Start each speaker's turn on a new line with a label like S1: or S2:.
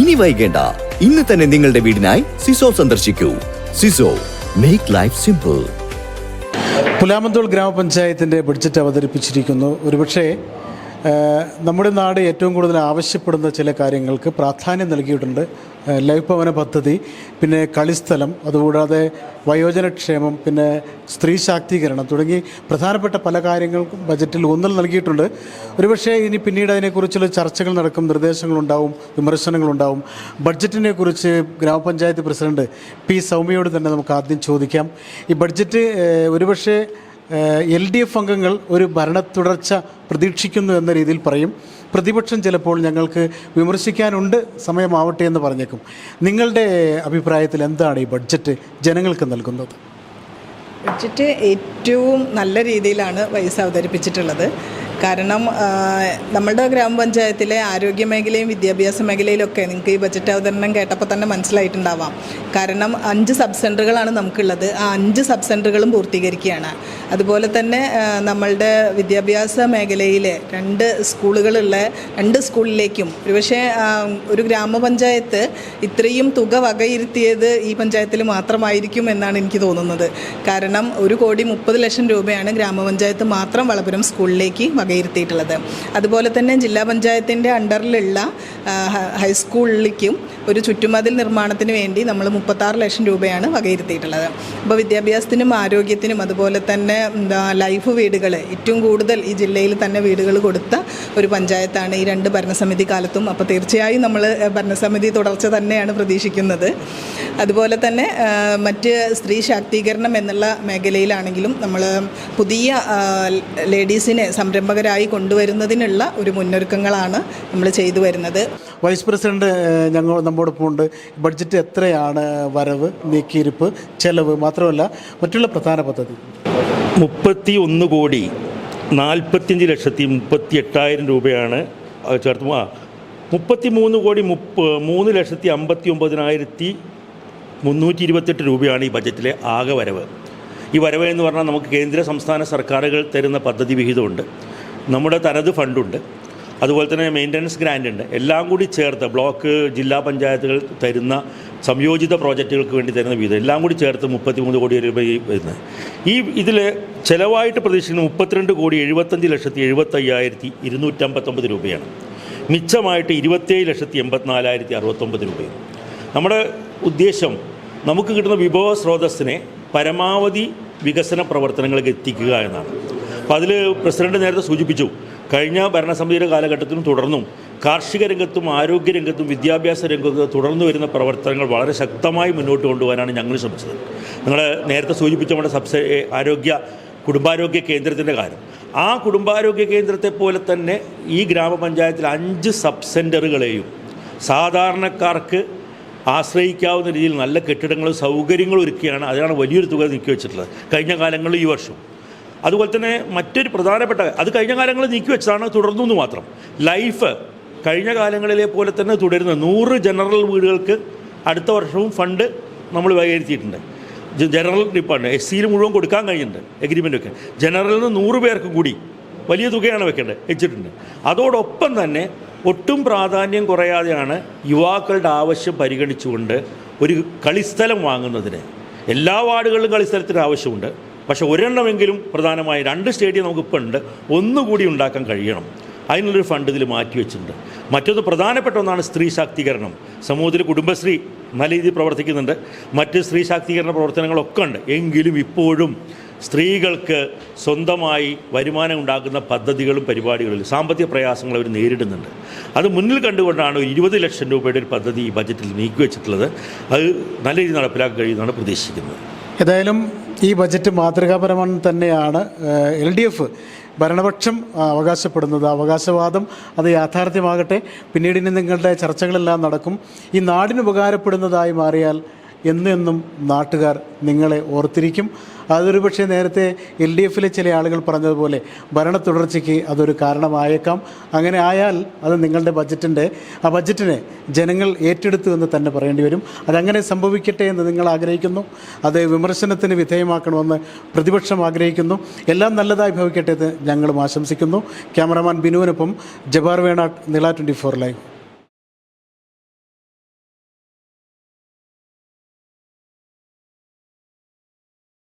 S1: ഇനി വൈകേണ്ട. ഇന്ന് തന്നെ നിങ്ങളുടെ വീടിനായി സിസോ സന്ദർശിക്കൂ. സിസോ മേക്ക് ലൈഫ് സിമ്പിൾ
S2: പുലാമന്തോൾ ഗ്രാമപഞ്ചായത്തിന്റെ ബഡ്ജറ്റ് അവതരിപ്പിച്ചിരിക്കുന്നു. ഒരുപക്ഷേ നമ്മുടെ നാട് ഏറ്റവും കൂടുതൽ ആവശ്യപ്പെടുന്ന ചില കാര്യങ്ങൾക്ക് പ്രാധാന്യം നൽകിയിട്ടുണ്ട്. ലൈഫ് ഭവന പദ്ധതി പിന്നെ കളിസ്ഥലം അതുകൂടാതെ വയോജനക്ഷേമം പിന്നെ സ്ത്രീ ശാക്തീകരണം തുടങ്ങി പ്രധാനപ്പെട്ട പല കാര്യങ്ങൾക്കും ബജറ്റിൽ ഊന്നൽ നൽകിയിട്ടുണ്ട്. ഒരുപക്ഷേ ഇനി പിന്നീട് അതിനെക്കുറിച്ചുള്ള ചർച്ചകൾ നടക്കും നിർദ്ദേശങ്ങളുണ്ടാവും വിമർശനങ്ങളുണ്ടാവും. ബഡ്ജറ്റിനെ കുറിച്ച് ഗ്രാമപഞ്ചായത്ത് പ്രസിഡന്റ് പി സൗമ്യയോട് തന്നെ നമുക്ക് ആദ്യം ചോദിക്കാം. ഈ ബഡ്ജറ്റ് ഒരുപക്ഷേ എൽ ഡി എഫ് അംഗങ്ങൾ ഒരു ഭരണ തുടർച്ച പ്രതീക്ഷിക്കുന്നു എന്ന രീതിയിൽ പറയും. പ്രതിപക്ഷം ചിലപ്പോൾ ഞങ്ങൾക്ക് വിമർശിക്കാനുണ്ട് സമയമാവട്ടെ എന്ന് പറഞ്ഞേക്കും. നിങ്ങളുടെ അഭിപ്രായത്തിൽ എന്താണ് ഈ ബഡ്ജറ്റ് ജനങ്ങൾക്ക് നൽകുന്നത്?
S3: ബഡ്ജറ്റ് ഏറ്റവും നല്ല രീതിയിലാണ് പൈസ അവതരിപ്പിച്ചിട്ടുള്ളത്. കാരണം നമ്മുടെ ഗ്രാമപഞ്ചായത്തിലെ ആരോഗ്യ മേഖലയും വിദ്യാഭ്യാസ മേഖലയിലൊക്കെ നിങ്ങൾക്ക് ഈ ബജറ്റ് അവതരണം കേട്ടപ്പോൾ തന്നെ മനസ്സിലായിട്ടുണ്ടാവാം. കാരണം അഞ്ച് സബ് സെന്ററുകളാണ് നമുക്കുള്ളത്. ആ അഞ്ച് സബ് സെന്ററുകളും പൂർത്തീകരിക്കുകയാണ്. അതുപോലെ തന്നെ നമ്മളുടെ വിദ്യാഭ്യാസ മേഖലയിലെ രണ്ട് സ്കൂളുകളുള്ള രണ്ട് സ്കൂളിലേക്കും ഒരുപക്ഷെ ഒരു ഗ്രാമപഞ്ചായത്ത് ഇത്രയും തുക വകയിരുത്തിയത് ഈ പഞ്ചായത്തിൽ മാത്രമായിരിക്കും എന്നാണ് എനിക്ക് തോന്നുന്നത്. കാരണം ഒരു കോടി മുപ്പത് ലക്ഷം രൂപയാണ് ഗ്രാമപഞ്ചായത്ത് മാത്രം വളപുരം സ്കൂളിലേക്ക് വകയിരുത്തിയിട്ടുള്ളത്. അതുപോലെ തന്നെ ജില്ലാ പഞ്ചായത്തിന്റെ അണ്ടറിലുള്ള ഹൈസ്കൂളിലേക്കും ഒരു ചുറ്റുമതിൽ നിർമ്മാണത്തിന് വേണ്ടി നമ്മൾ മുപ്പത്താറ് ലക്ഷം രൂപയാണ് വകയിരുത്തിയിട്ടുള്ളത്. അപ്പോൾ വിദ്യാഭ്യാസത്തിനും ആരോഗ്യത്തിനും അതുപോലെ തന്നെ എന്താ ലൈഫ് വീടുകൾ ഏറ്റവും കൂടുതൽ ഈ ജില്ലയിൽ തന്നെ വീടുകൾ കൊടുത്ത ഒരു പഞ്ചായത്താണ് ഈ രണ്ട് ഭരണസമിതി കാലത്തും. അപ്പോൾ തീർച്ചയായും നമ്മൾ ഭരണസമിതി തുടർച്ച തന്നെയാണ് പ്രതീക്ഷിക്കുന്നത്. അതുപോലെ തന്നെ മറ്റ് സ്ത്രീ ശാക്തീകരണം എന്നുള്ള മേഖലയിലാണെങ്കിലും നമ്മൾ പുതിയ ലേഡീസിനെ സംരംഭകരായി കൊണ്ടുവരുന്നതിനുള്ള ഒരു മുന്നൊരുക്കങ്ങളാണ് നമ്മൾ ചെയ്തു വരുന്നത്.
S2: വൈസ് പ്രസിഡന്റ് ഞങ്ങൾ നമ്മോടൊപ്പം ഉണ്ട്. ബഡ്ജറ്റ് എത്രയാണ് വരവ് നീക്കിയിരിപ്പ് ചെലവ് മാത്രമല്ല മറ്റുള്ള പ്രധാന പദ്ധതി?
S4: മുപ്പത്തി ഒന്ന് കോടി നാൽപ്പത്തിയഞ്ച് ലക്ഷത്തി മുപ്പത്തി എട്ടായിരം രൂപയാണ് ചേർത്ത് മുപ്പത്തി മൂന്ന് കോടി മുപ്പ് മൂന്ന് ലക്ഷത്തി അമ്പത്തി ഒമ്പതിനായിരത്തി മുന്നൂറ്റി ഇരുപത്തെട്ട് രൂപയാണ് ഈ ബജറ്റിലെ ആകെ വരവ്. ഈ വരവ് എന്ന് പറഞ്ഞാൽ നമുക്ക് കേന്ദ്ര സംസ്ഥാന സർക്കാരുകൾ തരുന്ന പദ്ധതി വിഹിതമുണ്ട്. നമ്മുടെ തനത് ഫണ്ടുണ്ട്. അതുപോലെ തന്നെ മെയിന്റനൻസ് ഗ്രാൻഡ് ഉണ്ട്. എല്ലാം കൂടി ചേർത്ത് ബ്ലോക്ക് ജില്ലാ പഞ്ചായത്തുകൾ തരുന്ന സംയോജിത പ്രോജക്റ്റുകൾക്ക് വേണ്ടി തരുന്ന വിഹിതം. എല്ലാം കൂടി ചേർത്ത് മുപ്പത്തിമൂന്ന് കോടി രൂപ വരുന്നത്. ഈ ഇതിൽ ചിലവായിട്ട് പ്രതീക്ഷിക്കുന്ന മുപ്പത്തിരണ്ട് കോടി എഴുപത്തഞ്ച് ലക്ഷത്തി എഴുപത്തയ്യായിരത്തി ഇരുന്നൂറ്റമ്പത്തൊമ്പത് രൂപയാണ്. മിച്ചമായിട്ട് ഇരുപത്തേഴ് ലക്ഷത്തി എൺപത്തിനാലായിരത്തി അറുപത്തൊമ്പത് രൂപയും നമ്മുടെ ഉദ്ദേശം നമുക്ക് കിട്ടുന്ന വിഭവ സ്രോതസ്സിനെ പരമാവധി വികസന പ്രവർത്തനങ്ങൾക്ക് എത്തിക്കുക എന്നാണ്. അപ്പോൾ അതിൽ പ്രസിഡന്റ് നേരത്തെ സൂചിപ്പിച്ചു കഴിഞ്ഞ ഭരണസമിതിയുടെ കാലഘട്ടത്തിനും തുടർന്നും കാർഷിക രംഗത്തും ആരോഗ്യ രംഗത്തും വിദ്യാഭ്യാസ രംഗത്തും തുടർന്നു വരുന്ന പ്രവർത്തനങ്ങൾ വളരെ ശക്തമായി മുന്നോട്ട് കൊണ്ടുപോകാനാണ് ഞങ്ങൾ ശ്രമിച്ചത്. നിങ്ങൾ നേരത്തെ സൂചിപ്പിച്ച നമ്മുടെ സബ്സ ആരോഗ്യ കുടുംബാരോഗ്യ കേന്ദ്രത്തിന്റെ കാര്യം. ആ കുടുംബാരോഗ്യ കേന്ദ്രത്തെ പോലെ തന്നെ ഈ ഗ്രാമപഞ്ചായത്തിൽ അഞ്ച് സബ് സെന്ററുകളെയും സാധാരണക്കാർക്ക് ആശ്രയിക്കാവുന്ന രീതിയിൽ നല്ല കെട്ടിടങ്ങളും സൗകര്യങ്ങളും ഒരുക്കിയാണ് അതിനാണ് വലിയൊരു തുക നീക്കി വെച്ചിട്ടുള്ളത്. കഴിഞ്ഞ കാലങ്ങളിൽ ഈ വർഷം. അതുപോലെ തന്നെ മറ്റൊരു പ്രധാനപ്പെട്ട അത് കഴിഞ്ഞ കാലങ്ങളിൽ നീക്കി വെച്ചതാണ് തുടർന്നു എന്ന് മാത്രം. ലൈഫ് കഴിഞ്ഞ കാലങ്ങളിലെ പോലെ തന്നെ തുടരുന്ന. നൂറ് ജനറൽ വീടുകൾക്ക് അടുത്ത വർഷവും ഫണ്ട് നമ്മൾ വകയിരുത്തിയിട്ടുണ്ട്. ജനറൽ ഡിപ്പാണ് എസ് സിയിൽ മുഴുവൻ കൊടുക്കാൻ കഴിയുന്നുണ്ട് എഗ്രിമെന്റൊക്കെ ജനറലിൽ നിന്ന് നൂറ് പേർക്ക് കൂടി വലിയ തുകയാണ് വെക്കേണ്ടത് വെച്ചിട്ടുണ്ട്. അതോടൊപ്പം തന്നെ ഒട്ടും പ്രാധാന്യം കുറയാതെയാണ് യുവാക്കളുടെ ആവശ്യം പരിഗണിച്ചുകൊണ്ട് ഒരു കളിസ്ഥലം വാങ്ങുന്നതിന്. എല്ലാ വാർഡുകളിലും കളിസ്ഥലത്തിന് ആവശ്യമുണ്ട്. പക്ഷേ ഒരെണ്ണമെങ്കിലും പ്രധാനമായി രണ്ട് സ്റ്റേഡിയം നമുക്കിപ്പോൾ ഉണ്ട് ഒന്നുകൂടി ഉണ്ടാക്കാൻ കഴിയണം. അതിനുള്ളൊരു ഫണ്ട് ഇതിൽ മാറ്റി വെച്ചിട്ടുണ്ട്. മറ്റൊന്ന് പ്രധാനപ്പെട്ട ഒന്നാണ് സ്ത്രീ ശാക്തീകരണം. സമൂഹത്തിൽ കുടുംബശ്രീ നല്ല രീതിയിൽ പ്രവർത്തിക്കുന്നുണ്ട്. മറ്റ് സ്ത്രീ ശാക്തീകരണ പ്രവർത്തനങ്ങളൊക്കെ ഉണ്ട്. എങ്കിലും ഇപ്പോഴും സ്ത്രീകൾക്ക് സ്വന്തമായി വരുമാനം ഉണ്ടാക്കുന്ന പദ്ധതികളും പരിപാടികളിൽ സാമ്പത്തിക പ്രയാസങ്ങൾ അവർ നേരിടുന്നുണ്ട്. അത് മുന്നിൽ കണ്ടുകൊണ്ടാണ് ഒരു ഇരുപത് ലക്ഷം രൂപയുടെ ഒരു പദ്ധതി ഈ ബജറ്റിൽ നീക്കിവെച്ചിട്ടുള്ളത് അത് നല്ല രീതിയിൽ നടപ്പിലാക്കാൻ കഴിയുമെന്നാണ് പ്രതീക്ഷിക്കുന്നത്.
S2: ഏതായാലും ഈ ബജറ്റ് മാതൃകാപരമാണ് തന്നെയാണ് എൽ ഡി എഫ് ഭരണപക്ഷം അവകാശപ്പെടുന്നത്. അവകാശവാദം അത് യാഥാർത്ഥ്യമാകട്ടെ. പിന്നീട് ഇനി നിങ്ങളുടെ ചർച്ചകളെല്ലാം നടക്കും. ഈ നാടിന് ഉപകാരപ്പെടുന്നതായി മാറിയാൽ എന്നെന്നും നാട്ടുകാർ നിങ്ങളെ ഓർത്തിരിക്കും. അതൊരു പക്ഷേ നേരത്തെ എൽ ഡി എഫിലെ ചില ആളുകൾ പറഞ്ഞതുപോലെ ഭരണ തുടർച്ചയ്ക്ക് അതൊരു കാരണമായേക്കാം. അങ്ങനെ ആയാൽ അത് നിങ്ങളുടെ ബജറ്റിന്റെ ആ ബജറ്റിനെ ജനങ്ങൾ ഏറ്റെടുത്തു എന്ന് തന്നെ പറയേണ്ടി വരും. അതങ്ങനെ സംഭവിക്കട്ടെ എന്ന് നിങ്ങൾ ആഗ്രഹിക്കുന്നു. അത് വിമർശനത്തിന് വിധേയമാക്കണമെന്ന് പ്രതിപക്ഷം ആഗ്രഹിക്കുന്നു. എല്ലാം നല്ലതായി ഭവിക്കട്ടെ എന്ന് ഞങ്ങളും ആശംസിക്കുന്നു. ക്യാമറമാൻ ബിനുവിനൊപ്പം ജബാർ വേണാട്ട് നിള ട്വന്റി ഫോർ ലൈവ്.